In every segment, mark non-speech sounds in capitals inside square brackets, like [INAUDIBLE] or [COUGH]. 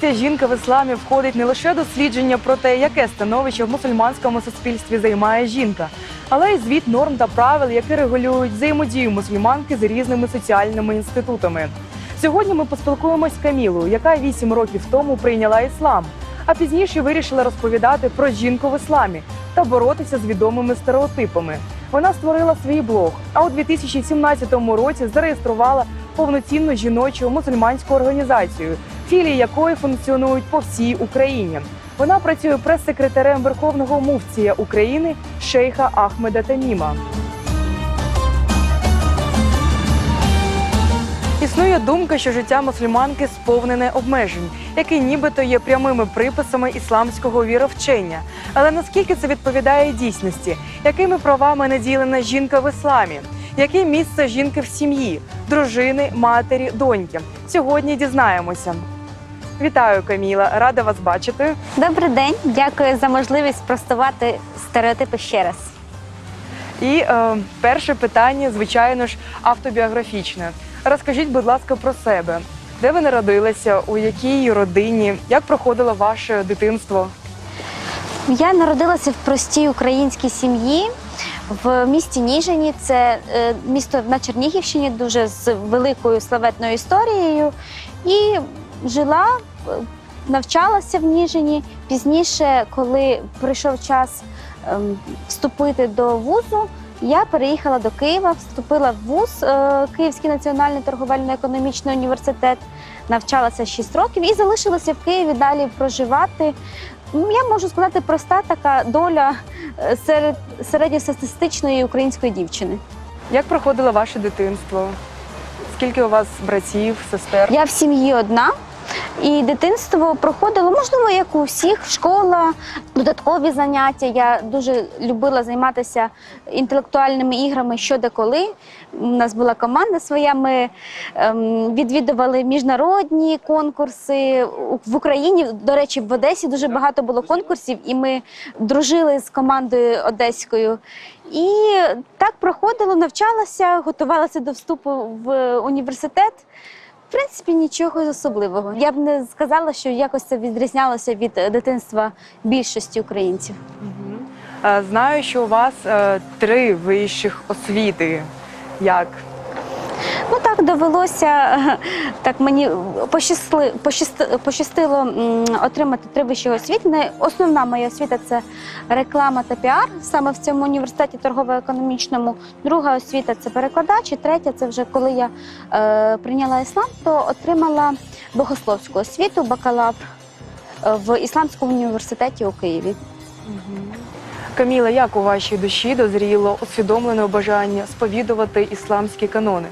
Поняття жінка в ісламі входить не лише дослідження про те, яке становище в мусульманському суспільстві займає жінка, але й звіт норм та правил, які регулюють взаємодію мусульманки з різними соціальними інститутами. Сьогодні ми поспілкуємось з Камілою, яка вісім років тому прийняла іслам, а пізніше вирішила розповідати про жінку в ісламі та боротися з відомими стереотипами. Вона створила свій блог, а у 2017 році зареєструвала повноцінну жіночу мусульманську організацію, філії якої функціонують по всій Україні. Вона працює прес-секретарем Верховного муфтія України шейха Ахмеда Таміма. Існує думка, що життя мусульманки сповнене обмежень, які нібито є прямими приписами ісламського віровчення. Але наскільки це відповідає дійсності? Якими правами наділена жінка в ісламі? Яке місце жінки в сім'ї, дружини, матері, доньки? Сьогодні дізнаємося. Вітаю, Каміла! Рада вас бачити. Добрий день, дякую за можливість спростувати стереотипи ще раз. І е, перше питання, звичайно ж, автобіографічне. Розкажіть, будь ласка, про себе. Де ви народилися, у якій родині, як проходило ваше дитинство? Я народилася в простій українській сім'ї в місті Ніжині. Це е, місто на Чернігівщині, дуже з великою славетною історією. І жила, е, навчалася в Ніжині. Пізніше, коли прийшов час ем, вступити до вузу, я переїхала до Києва, вступила в вуз е, Київський національний торговельно-економічний університет, навчалася 6 років і залишилася в Києві далі проживати. Я можу сказати, проста така доля е, серед середньостатистичної української дівчини. Як проходило ваше дитинство? Скільки у вас братів, сестер? Я в сім'ї одна. І дитинство проходило, можливо, як у всіх, школа, додаткові заняття. Я дуже любила займатися інтелектуальними іграми щодо коли. У нас була команда своя. Ми ем, відвідували міжнародні конкурси в Україні. До речі, в Одесі дуже багато було конкурсів, і ми дружили з командою одеською. І так проходило, навчалася, готувалася до вступу в університет. Принципі, нічого особливого. Я б не сказала, що якось це відрізнялося від е, дитинства більшості українців. Е, Знаю, що у вас е, три вищих освіти. Як? Довелося [LAUGHS] так мені пощасли, пощасти- пощастило отримати три вищі освіти. Основна моя освіта це реклама та піар саме в цьому університеті торгово-економічному. Друга освіта це перекладач. І третя це вже коли я е, прийняла іслам, то отримала богословську освіту, бакалавр е, в Ісламському університеті у Києві. Каміла, як у вашій душі дозріло усвідомлене бажання сповідувати ісламські канони?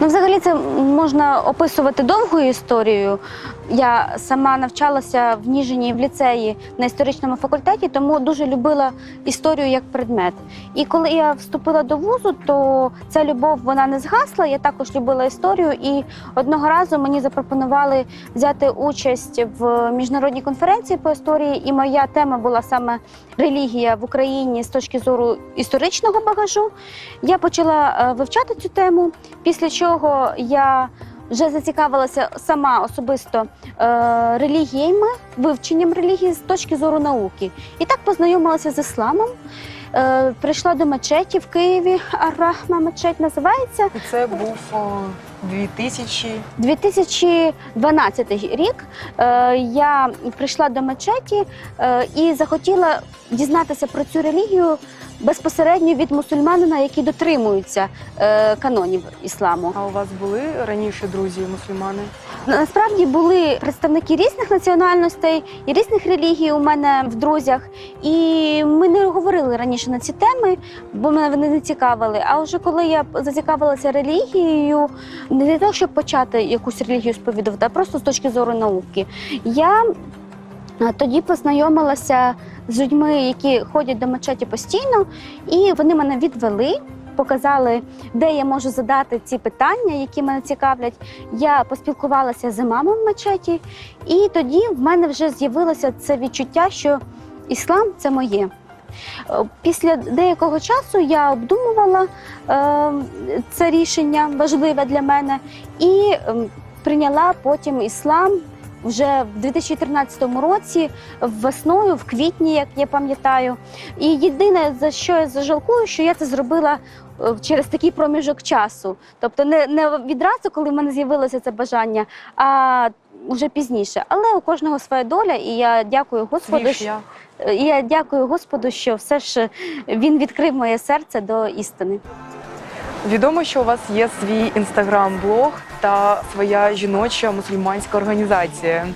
Ну, взагалі, це можна описувати довгою історією. Я сама навчалася в Ніжині в ліцеї на історичному факультеті, тому дуже любила історію як предмет. І коли я вступила до вузу, то ця любов вона не згасла. Я також любила історію. І одного разу мені запропонували взяти участь в міжнародній конференції по історії. І моя тема була саме релігія в Україні з точки зору історичного багажу. Я почала е, вивчати цю тему, після чого я вже зацікавилася сама особисто е, релігіями, вивченням релігії з точки зору науки. І так познайомилася з ісламом. Е, прийшла до мечеті в Києві, Ар-Рахма мечеть називається. І це був о, 2000... 2012 рік е, я прийшла до мечеті е, і захотіла дізнатися про цю релігію безпосередньо від мусульманина, які дотримуються е, канонів ісламу. А у вас були раніше друзі мусульмани? Насправді були представники різних національностей і різних релігій у мене в друзях, і ми не говорили раніше на ці теми, бо мене вони не цікавили. А вже коли я зацікавилася релігією, не для того, щоб почати якусь релігію сповідувати, а просто з точки зору науки, я тоді познайомилася з людьми, які ходять до мечеті постійно, і вони мене відвели. Показали, де я можу задати ці питання, які мене цікавлять. Я поспілкувалася з імамом в мечеті, і тоді в мене вже з'явилося це відчуття, що іслам це моє. Е, Після деякого часу я обдумувала е, це рішення важливе для мене і ем, прийняла потім іслам вже в 2013 році, весною, в квітні, як я пам'ятаю. І єдине за що я зажалкую, що я це зробила е, через такий проміжок часу. Тобто не, не відразу, коли в мене з'явилося це бажання, а вже пізніше. Але у кожного своя доля, і я дякую Господу. Що- і я дякую Господу, що все ж він відкрив моє серце до істини. Відомо, що у вас є свій інстаграм-блог та своя жіноча мусульманська організація.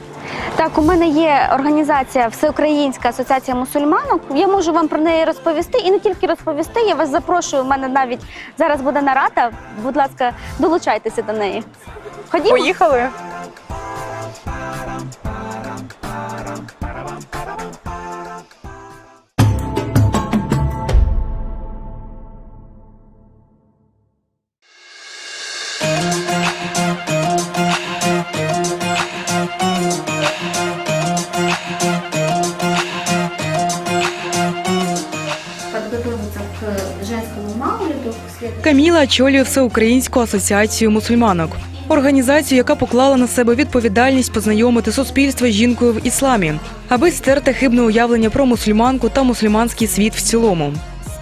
Так, у мене є організація Всеукраїнська асоціація мусульманок. Я можу вам про неї розповісти і не тільки розповісти. Я вас запрошую. У мене навіть зараз буде нарада. Будь ласка, долучайтеся до неї. Ходімо. Поїхали? Каміла очолює Всеукраїнську асоціацію мусульманок. Організацію, яка поклала на себе відповідальність познайомити суспільство з жінкою в ісламі, аби стерти хибне уявлення про мусульманку та мусульманський світ в цілому.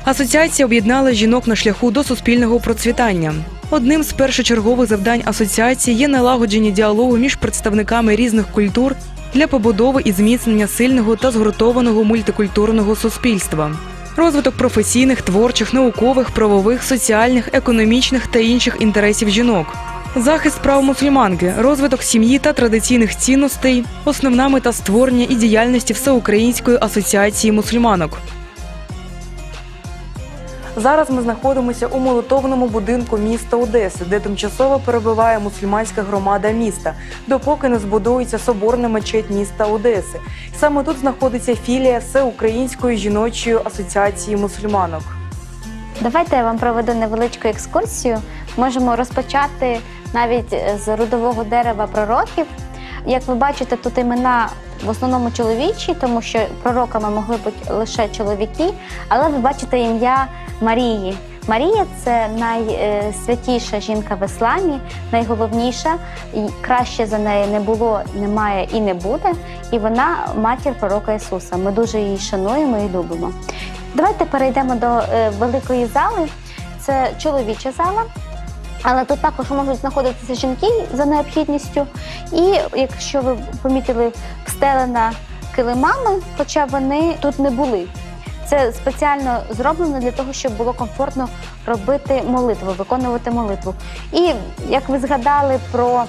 Асоціація об'єднала жінок на шляху до суспільного процвітання. Одним з першочергових завдань асоціації є налагодження діалогу між представниками різних культур для побудови і зміцнення сильного та згуртованого мультикультурного суспільства. Розвиток професійних, творчих, наукових, правових, соціальних, економічних та інших інтересів жінок. Захист прав мусульманки, розвиток сім'ї та традиційних цінностей, основна мета створення і діяльності Всеукраїнської асоціації мусульманок. Зараз ми знаходимося у молитовному будинку міста Одеси, де тимчасово перебуває мусульманська громада міста, допоки не збудується соборна мечеть міста Одеси. Саме тут знаходиться філія Всеукраїнської жіночої асоціації мусульманок. Давайте я вам проведу невеличку екскурсію. Можемо розпочати навіть з родового дерева пророків. Як ви бачите, тут імена в основному чоловічі, тому що пророками могли бути лише чоловіки, але ви бачите ім'я Марії. Марія це найсвятіша жінка в ісламі, найголовніша, і краще за неї не було, немає і не буде. І вона матір пророка Ісуса. Ми дуже її шануємо і любимо. Давайте перейдемо до е, великої зали. Це чоловіча зала. Але тут також можуть знаходитися жінки за необхідністю. І якщо ви помітили, встелена килимами, хоча вони тут не були. Це спеціально зроблено для того, щоб було комфортно робити молитву, виконувати молитву. І як ви згадали про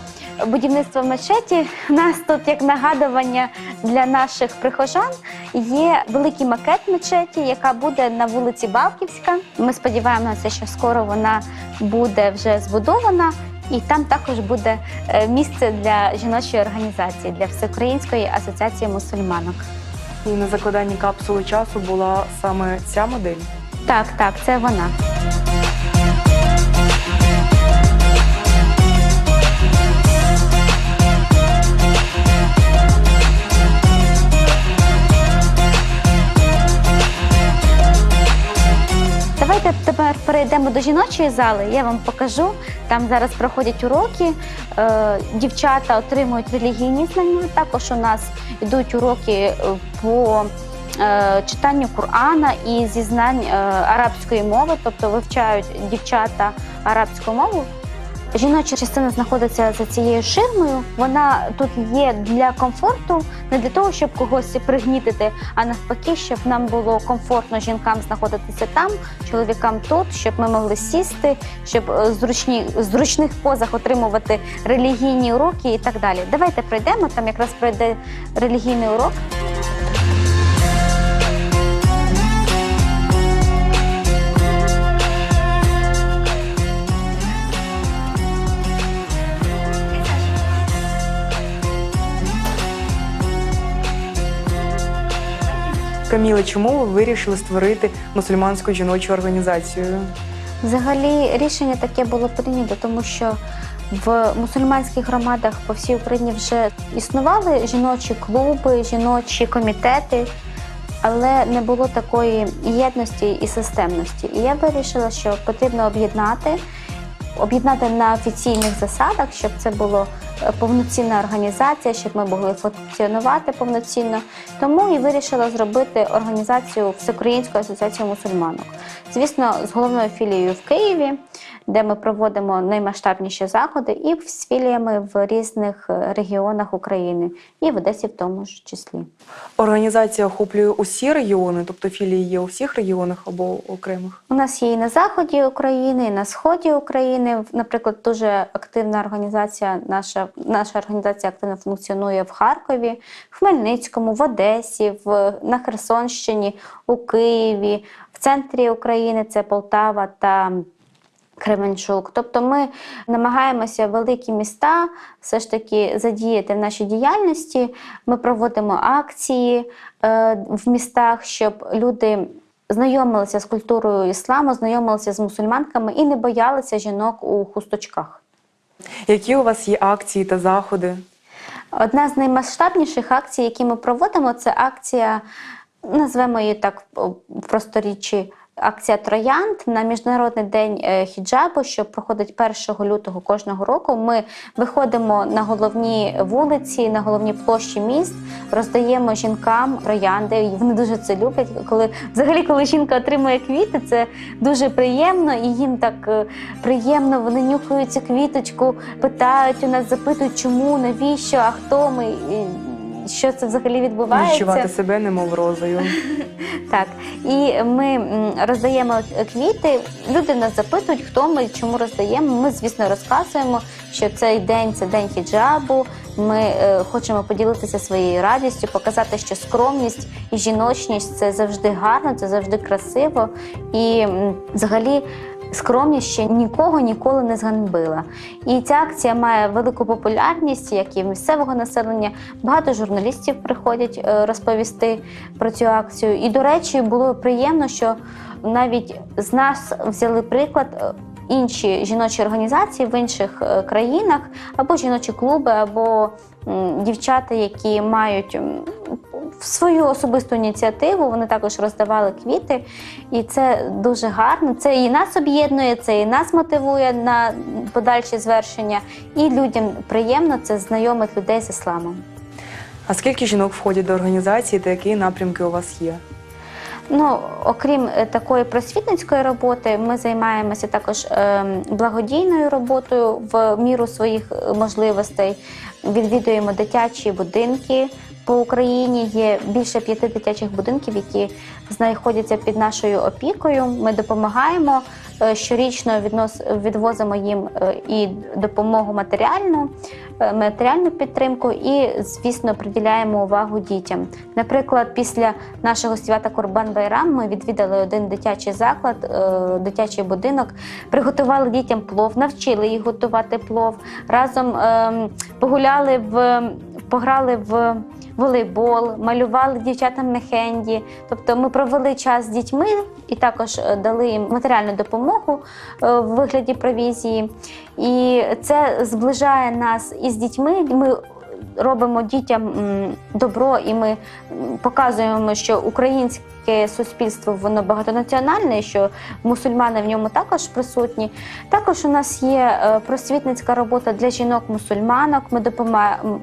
будівництво мечеті, у нас тут як нагадування для наших прихожан є великий макет мечеті, яка буде на вулиці Балківська. Ми сподіваємося, що скоро вона буде вже збудована. І там також буде е, місце для жіночої організації для Всеукраїнської асоціації мусульманок. На закладанні капсули часу була саме ця модель. Так, так, це вона. Давайте тепер перейдемо до жіночої зали. Я вам покажу. Там зараз проходять уроки. Е, Дівчата отримують релігійні знання. Також у нас йдуть уроки е, по е, читанню Корана і зі знань е, арабської мови, тобто вивчають дівчата арабську мову. Жіноча частина знаходиться за цією ширмою. Вона тут є для комфорту, не для того, щоб когось пригнітити, а навпаки, щоб нам було комфортно жінкам знаходитися там, чоловікам тут, щоб ми могли сісти, щоб е, зручні зручних позах отримувати релігійні уроки і так далі. Давайте пройдемо. Там якраз пройде релігійний урок. Каміла, чому ви вирішили створити мусульманську жіночу організацію? Взагалі рішення таке було прийнято, тому що в мусульманських громадах по всій Україні вже існували жіночі клуби, жіночі комітети, але не було такої єдності і системності. І я вирішила, що потрібно об'єднати, об'єднати на офіційних засадах, щоб це було повноцінна організація, щоб ми могли функціонувати повноцінно. Тому і вирішила зробити організацію Всеукраїнську асоціацію мусульманок. Звісно, з головною філією в Києві, де ми проводимо наймасштабніші заходи, і з філіями в різних регіонах України, і в Одесі в тому ж числі. Організація охоплює усі регіони, тобто філії є у всіх регіонах або окремих. У нас є і на заході України, і на сході України. Наприклад, дуже активна організація. Наша наша організація активно функціонує в Харкові, в Хмельницькому, в Одесі, в на Херсонщині, у Києві, в центрі України це Полтава та. Кременчук, тобто ми намагаємося великі міста все ж таки задіяти в нашій діяльності. Ми проводимо акції е, в містах, щоб люди знайомилися з культурою ісламу, знайомилися з мусульманками і не боялися жінок у хусточках. Які у вас є акції та заходи? Одна з наймасштабніших акцій, які ми проводимо, це акція, назвемо її так просторіччі. Акція Троянд на міжнародний день е, хіджабу, що проходить 1 лютого кожного року. Ми виходимо на головні вулиці, на головні площі міст, роздаємо жінкам троянди. Вони дуже це люблять. Коли взагалі, коли жінка отримує квіти, це дуже приємно, і їм так е, приємно. Вони нюхають цю квіточку, питають у нас, запитують, чому, навіщо, а хто ми. Що це взагалі відбувається? Відчувати себе немов розою. [LAUGHS] Так, і ми роздаємо квіти. Люди нас запитують, хто ми, чому роздаємо. Ми, звісно, розказуємо, що цей день це день хіджабу. Ми е, хочемо поділитися своєю радістю, показати, що скромність і жіночність це завжди гарно, це завжди красиво. І взагалі. Скромність ще нікого ніколи не зганьбила. І ця акція має велику популярність, як і в місцевого населення. Багато журналістів приходять е, розповісти про цю акцію. І, до речі, було приємно, що навіть з нас взяли приклад. е, Інші жіночі організації в інших е, країнах, або жіночі клуби, або дівчата, які мають свою особисту ініціативу, вони також роздавали квіти, і це дуже гарно. Це і нас об'єднує, це і нас мотивує на подальші звершення, і людям приємно це знайомить людей з ісламом. А скільки жінок входять до організації та які напрямки у вас є? Ну, окрім е, такої просвітницької роботи, ми займаємося також е, благодійною роботою в міру своїх е, можливостей. Відвідуємо дитячі будинки по Україні. Є більше п'яти дитячих будинків, які знаходяться під нашою опікою. Ми допомагаємо е, щорічно віднос, відвозимо їм е, і допомогу матеріальну, е, матеріальну підтримку, і, звісно, приділяємо увагу дітям. Наприклад, після нашого свята Курбан Байрам ми відвідали один дитячий заклад, дитячий будинок, приготували дітям плов, навчили їх готувати плов. Разом ем, погуляли в пограли в волейбол, малювали дівчатам мехенді. Тобто ми провели час з дітьми і також е, дали їм матеріальну допомогу е, в вигляді провізії. І це зближає нас із дітьми. Ми робимо дітям добро, і ми показуємо, що українське суспільство воно багатонаціональне, що мусульмани в ньому також присутні. Також у нас є е, просвітницька робота для жінок-мусульманок. Ми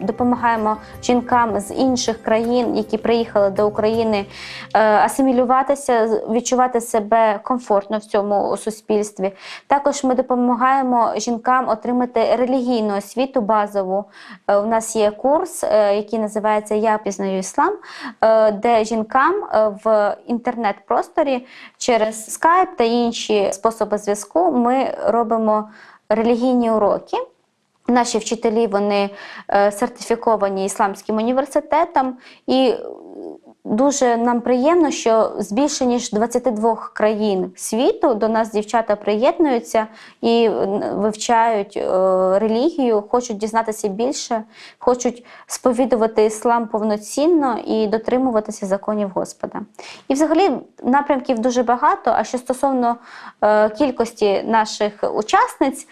допомагаємо жінкам з інших країн, які приїхали до України, е, асимілюватися, відчувати себе комфортно в цьому суспільстві. Також ми допомагаємо жінкам отримати релігійну освіту базову. Е, У нас є курс, який називається Я пізнаю іслам, де жінкам в інтернет-просторі через Skype та інші способи зв'язку ми робимо релігійні уроки. Наші вчителі вони е, сертифіковані ісламським університетом, і дуже нам приємно, що з більше ніж 22 країн світу до нас дівчата приєднуються і е, вивчають е, релігію, хочуть дізнатися більше, хочуть сповідувати іслам повноцінно і дотримуватися законів Господа. І взагалі напрямків дуже багато. А що стосовно е, кількості наших учасниць,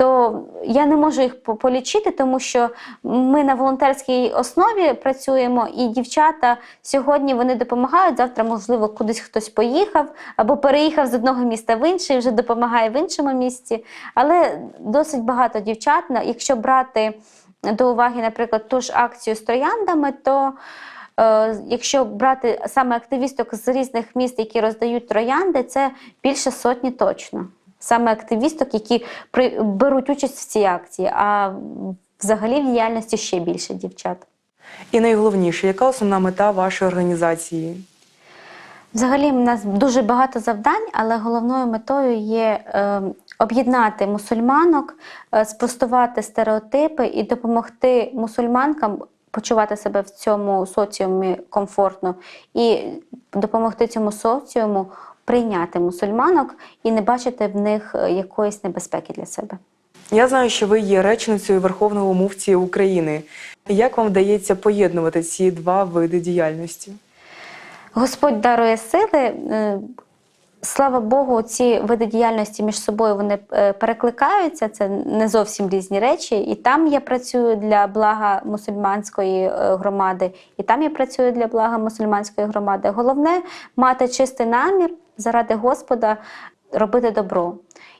то я не можу їх полічити, тому що ми на волонтерській основі працюємо, і дівчата сьогодні вони допомагають. Завтра, можливо, кудись хтось поїхав або переїхав з одного міста в інше і вже допомагає в іншому місці. Але досить багато дівчат, якщо брати до уваги, наприклад, ту ж акцію з трояндами, то е, якщо брати саме активісток з різних міст, які роздають троянди, це більше сотні точно. Саме активісток, які при, беруть участь в цій акції, а взагалі в діяльності ще більше дівчат. І найголовніше, яка основна мета вашої організації? Взагалі, в нас дуже багато завдань, але головною метою є е, об'єднати мусульманок, е, спростувати стереотипи і допомогти мусульманкам почувати себе в цьому соціумі комфортно і допомогти цьому соціуму прийняти мусульманок і не бачити в них е, якоїсь небезпеки для себе. Я знаю, що ви є речницею Верховного мufті України. Як вам вдається поєднувати ці два види діяльності? Господь дарує сили. е, Слава Богу, ці види діяльності між собою вони е, перекликаються. Це не зовсім різні речі. І там я працюю для блага мусульманської громади, і там я працюю для блага мусульманської громади. Головне мати чистий намір заради Господа робити добро.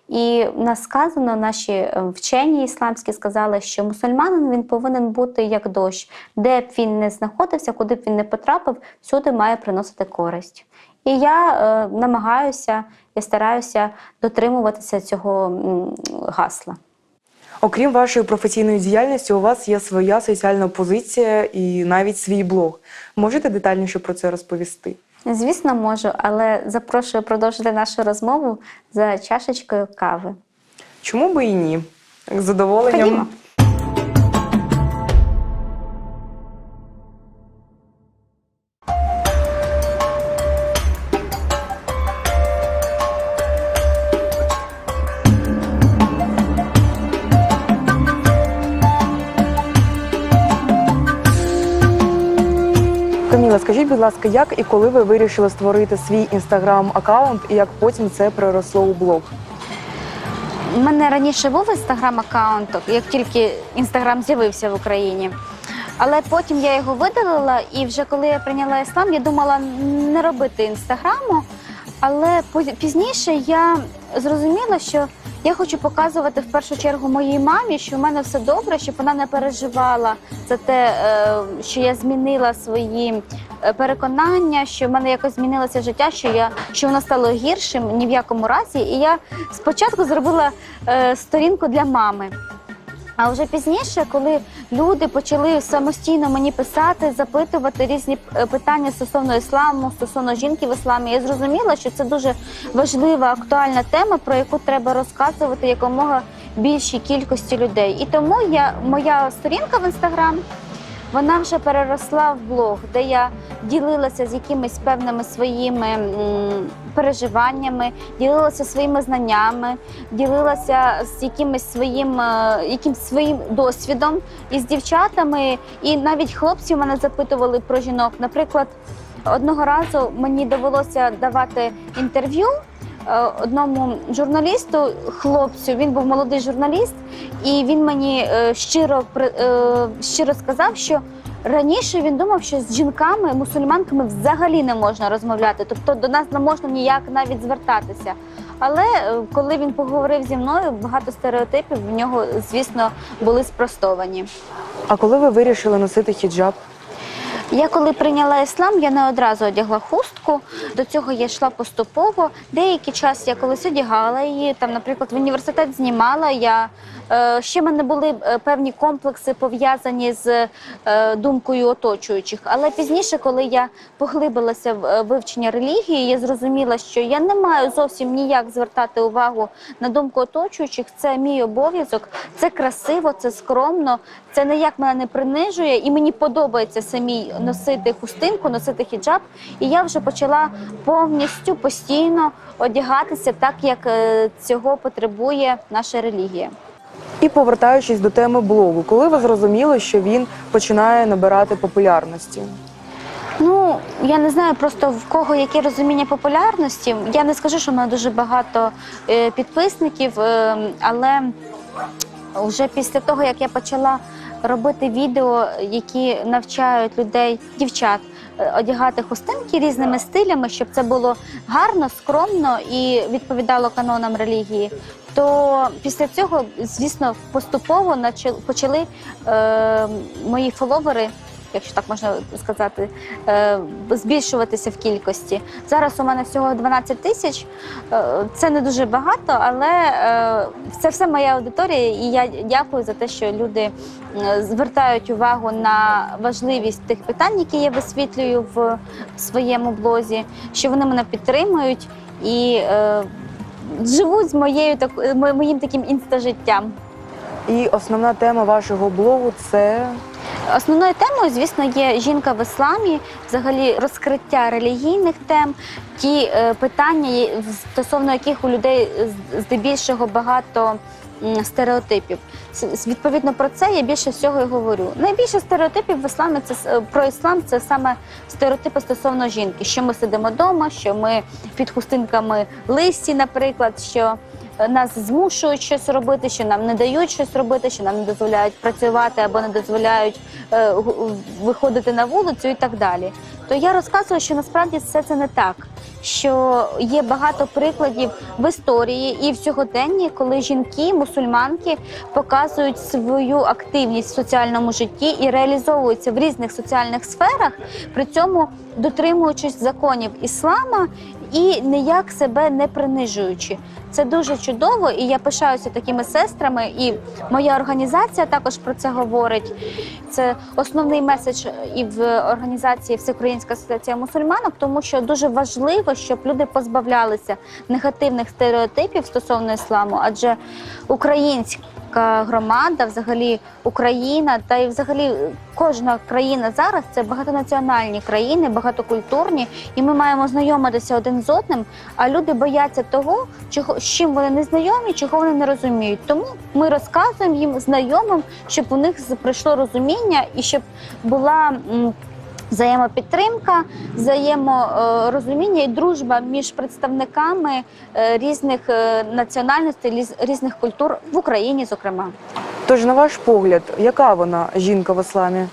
І нас сказано, наші е, вчені ісламські сказали, що мусульманин він повинен бути як дощ, де б він не знаходився, куди б він не потрапив, всюди має приносити користь. І я е, намагаюся і стараюся дотримуватися цього м, гасла. Окрім вашої професійної діяльності, у вас є своя соціальна позиція і навіть свій блог. Можете детальніше про це розповісти? Звісно, можу, але запрошую продовжити нашу розмову за чашечкою кави. Чому би і ні? З задоволенням. Ходімо. Будь ласка, як і коли ви вирішили створити свій інстаграм-аккаунт і як потім це переросло у блог? У мене раніше був інстаграм-аккаунт, як тільки інстаграм з'явився в Україні. Але потім я його видалила, і вже коли я прийняла іслам, я думала не робити інстаграму. Але пізніше я зрозуміла, що я хочу показувати в першу чергу моїй мамі, що в мене все добре, щоб вона не переживала за те, е, що я змінила свої переконання, що в мене якось змінилося життя, що я що воно стало гіршим ні в якому разі. І я спочатку зробила е, сторінку для мами. А вже пізніше, коли люди почали самостійно мені писати, запитувати різні е, питання стосовно ісламу, стосовно жінки в ісламі, я зрозуміла, що це дуже важлива, актуальна тема, про яку треба розказувати якомога більшій кількості людей. І тому я моя сторінка в інстаграм. Вона вже переросла в блог, де я ділилася з якимись певними своїми переживаннями, ділилася своїми знаннями, ділилася з якимось своїм, е, якимсь своїм досвідом із дівчатами. І навіть хлопці мене запитували про жінок. Наприклад, одного разу мені довелося давати інтерв'ю. Е, Одному журналісту, хлопцю, він був молодий журналіст, і він мені е, щиро е, щиро сказав, що раніше він думав, що з жінками, мусульманками взагалі не можна розмовляти, тобто до нас не можна ніяк навіть звертатися. Але коли він поговорив зі мною, багато стереотипів в нього, звісно, були спростовані. А коли ви вирішили носити хіджаб? Я коли прийняла іслам, я не одразу одягла хустку. До цього я йшла поступово. Деякий час я колись одягала її. Там, наприклад, в університет знімала. Я ще в мене були е, певні комплекси пов'язані з е, думкою оточуючих. Але пізніше, коли я поглибилася в е, вивчення релігії, я зрозуміла, що я не маю зовсім ніяк звертати увагу на думку оточуючих. Це мій обов'язок, це красиво, це скромно, це ніяк мене не принижує, і мені подобається самій носити хустинку, носити хіджаб. І я вже почала повністю постійно одягатися так, як е, цього потребує наша релігія. І повертаючись до теми блогу, коли ви зрозуміли, що він починає набирати популярності? Ну, я не знаю просто в кого яке розуміння популярності. Я не скажу, що в мене дуже багато е, підписників, е, але вже після того, як я почала робити відео, які навчають людей, дівчат, е, одягати хустинки різними стилями, щоб це було гарно, скромно і відповідало канонам релігії. То після цього, звісно, поступово почали е, мої фоловери, якщо так можна сказати, е, збільшуватися в кількості. Зараз у мене всього 12 тисяч. Е, Це не дуже багато, але е, це все моя аудиторія, і я дякую за те, що люди звертають увагу на важливість тих питань, які я висвітлюю в своєму блозі, що вони мене підтримують і е, живуть з моєю так, моїм таким інстажиттям. І основна тема вашого блогу це Основною темою, звісно, є жінка в ісламі, взагалі розкриття релігійних тем, ті е, питання, стосовно яких у людей здебільшого багато стереотипів. Відповідно про це я більше всього і говорю. Найбільше стереотипів в ісламі це про іслам це саме стереотипи стосовно жінки, що ми сидимо вдома, що ми під хустинками листі, наприклад, що е, нас змушують щось робити, що нам не дають щось робити, що нам не дозволяють працювати або не дозволяють е, виходити на вулицю і так далі. То я розказую, що насправді все це не так. Що є багато прикладів в історії і в сьогоденні, коли жінки, мусульманки показують свою активність в соціальному житті і реалізовуються в різних соціальних сферах, при цьому дотримуючись законів іслама і ніяк себе не принижуючи. Це дуже чудово, і я пишаюся такими сестрами. І моя організація також про це говорить. Це основний меседж і в організації Всеукраїнська асоціація мусульманок, тому що дуже важливо, щоб люди позбавлялися негативних стереотипів стосовно ісламу, адже українська громада, взагалі Україна, та й взагалі кожна країна зараз це багатонаціональні країни, багатокультурні, і ми маємо знайомитися один з одним. А люди бояться того, чого з чим вони не знайомі, чого вони не розуміють. Тому ми розказуємо їм знайомим, щоб у них прийшло розуміння і щоб була. Взаємопідтримка, взаєморозуміння і дружба між представниками е, різних е, національностей, різних культур в Україні, зокрема. тож, на ваш погляд, яка вона жінка в ісламі?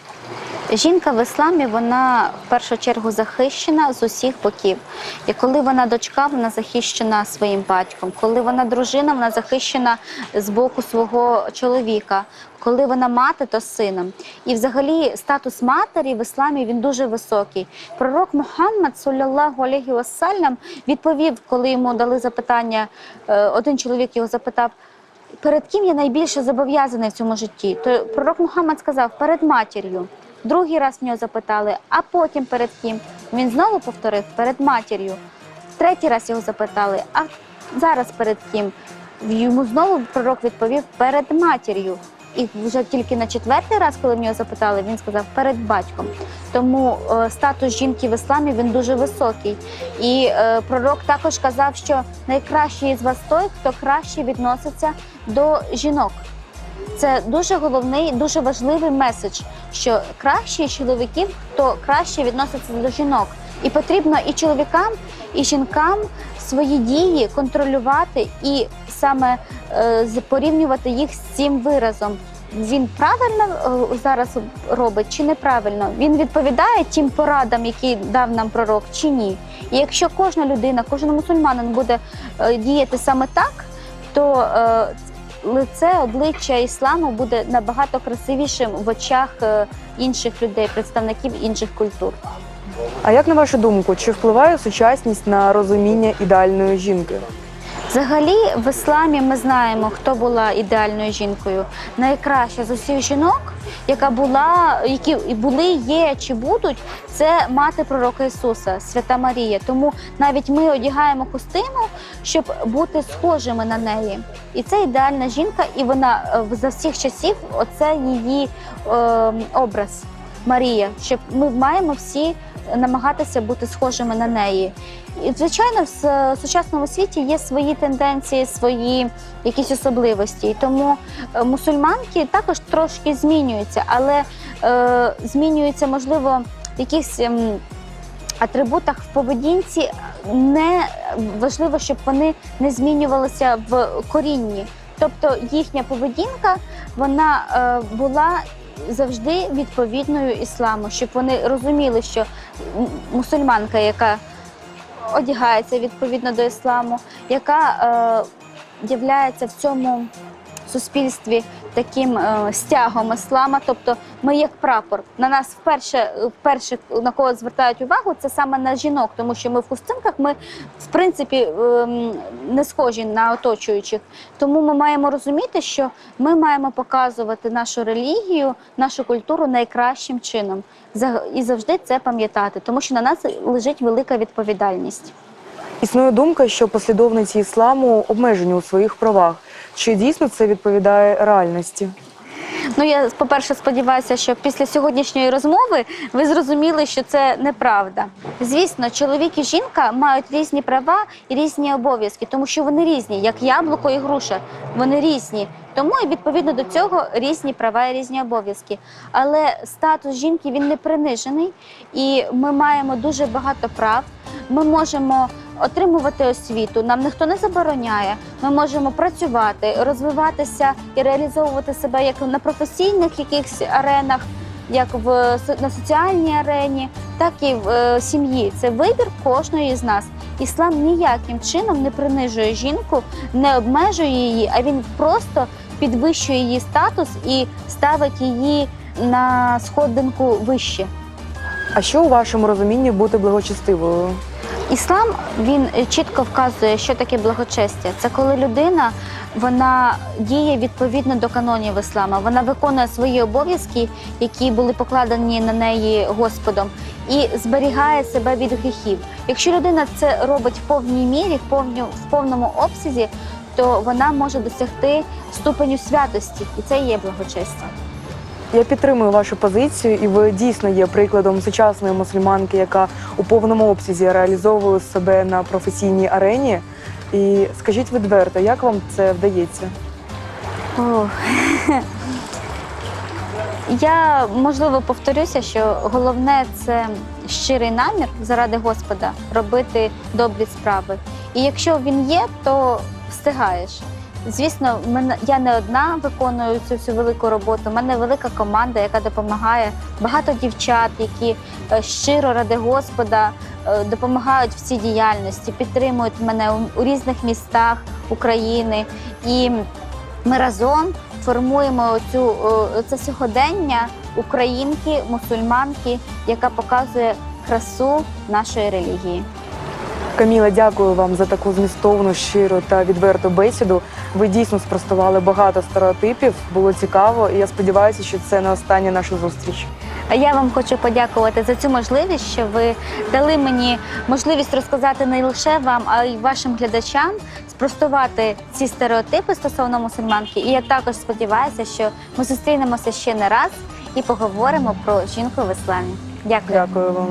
Жінка в ісламі вона в першу чергу захищена з усіх боків. І коли вона дочка, вона захищена своїм батьком. Коли вона дружина, вона захищена з боку свого чоловіка. Коли вона мати, то сином. І взагалі статус матері в ісламі він дуже високий. Пророк Мухаммад, саллаллаху алейхі вассалям, відповів, коли йому дали запитання, е, один чоловік його запитав. Перед ким я найбільше зобов'язаний в цьому житті? То пророк Мухаммад сказав перед матір'ю. Другий раз в нього запитали, а потім перед ким? Він знову повторив перед матір'ю. Третій раз його запитали, а зараз перед ким? Йому знову пророк відповів перед матір'ю. І вже тільки на четвертий раз, коли в нього запитали, він сказав перед батьком. Тому е, статус жінки в ісламі він дуже високий. І е, пророк також казав, що найкращий із вас той, хто краще відноситься до жінок. Це дуже головний, дуже важливий меседж, що краще чоловіків, хто краще відноситься до жінок. І потрібно і чоловікам, і жінкам свої дії контролювати і саме е, порівнювати їх з цим виразом. Він правильно е, зараз робить чи неправильно? Він відповідає тим порадам, які дав нам пророк, чи ні? І якщо кожна людина, кожен мусульманин буде е, діяти саме так, то е, лице обличчя ісламу буде набагато красивішим в очах е, інших людей, представників інших культур. А як на вашу думку, чи впливає сучасність на розуміння ідеальної жінки? Взагалі, в ісламі ми знаємо, хто була ідеальною жінкою. Найкраща з усіх жінок, яка була, які були, є чи будуть, це мати пророка Ісуса, Свята Марія. Тому навіть ми одягаємо хустину, щоб бути схожими на неї. І це ідеальна жінка, і вона е, за всіх часів, оце її е, образ Марія. Щоб ми маємо всі намагатися бути схожими на неї. І звичайно, в сучасному світі є свої тенденції, свої якісь особливості. І тому е, мусульманки також трошки змінюються, але е, змінюються, можливо, в якихось. ем, Атрибутах в поведінці не важливо, щоб вони не змінювалися в корінні. Тобто їхня поведінка вона е, була завжди відповідною ісламу, щоб вони розуміли, що мусульманка, яка одягається відповідно до ісламу, яка е, являється в цьому суспільстві таким е, стягом іслама. Тобто ми як прапор. На нас вперше, вперше на кого звертають увагу, це саме на жінок, тому що ми в хустинках, ми в принципі ем, не схожі на оточуючих. Тому ми маємо розуміти, що ми маємо показувати нашу релігію, нашу культуру найкращим чином. І завжди це пам'ятати, тому що на нас лежить велика відповідальність. Існує думка, що послідовниці ісламу обмежені у своїх правах. Чи дійсно це відповідає реальності? Ну я по-перше, сподіваюся, що після сьогоднішньої розмови ви зрозуміли, що це неправда. Звісно, чоловік і жінка мають різні права і різні обов'язки, тому що вони різні, як яблуко і груша. Вони різні. Тому і відповідно до цього різні права і різні обов'язки. Але статус жінки він не принижений, і ми маємо дуже багато прав. Ми можемо отримувати освіту, нам ніхто не забороняє. Ми можемо працювати, розвиватися і реалізовувати себе як на професійних якихось аренах, як в на соціальній арені, так і в е, сім'ї. Це вибір кожної з нас. Іслам ніяким чином не принижує жінку, не обмежує її, а він просто підвищує її статус і ставить її на сходинку вище. А що у вашому розумінні бути благочестивою? Іслам він чітко вказує, що таке благочестя. Це коли людина вона діє відповідно до канонів іслама. Вона виконує свої обов'язки, які були покладені на неї Господом, і зберігає себе від гріхів. Якщо людина це робить в повній мірі, в повному обсязі, то вона може досягти ступеню святості, і це є благочестя. Я підтримую вашу позицію, і ви дійсно є прикладом сучасної мусульманки, яка у повному обсязі реалізовує себе на професійній арені. І скажіть відверто, як вам це вдається? Ох. [LAUGHS] Я можливо повторюся, що головне це щирий намір заради Господа робити добрі справи. І якщо він є, то встигаєш. Звісно, я не одна виконую цю всю велику роботу. У мене велика команда, яка допомагає. Багато дівчат, які е, щиро ради Господа е, допомагають в цій діяльності, підтримують мене у, різних містах України. І ми разом формуємо цю це сьогодення українки, мусульманки, яка показує красу нашої релігії. Каміла, дякую вам за таку змістовну, щиру та відверту бесіду. Ви дійсно спростували багато стереотипів. Було цікаво, і я сподіваюся, що це не остання наша зустріч. А я вам хочу подякувати за цю можливість, що ви дали мені можливість розказати не лише вам, а й вашим глядачам, спростувати ці стереотипи стосовно мусульманки. І я також сподіваюся, що ми зустрінемося ще не раз і поговоримо про жінку в ісламі. Дякую. Дякую вам.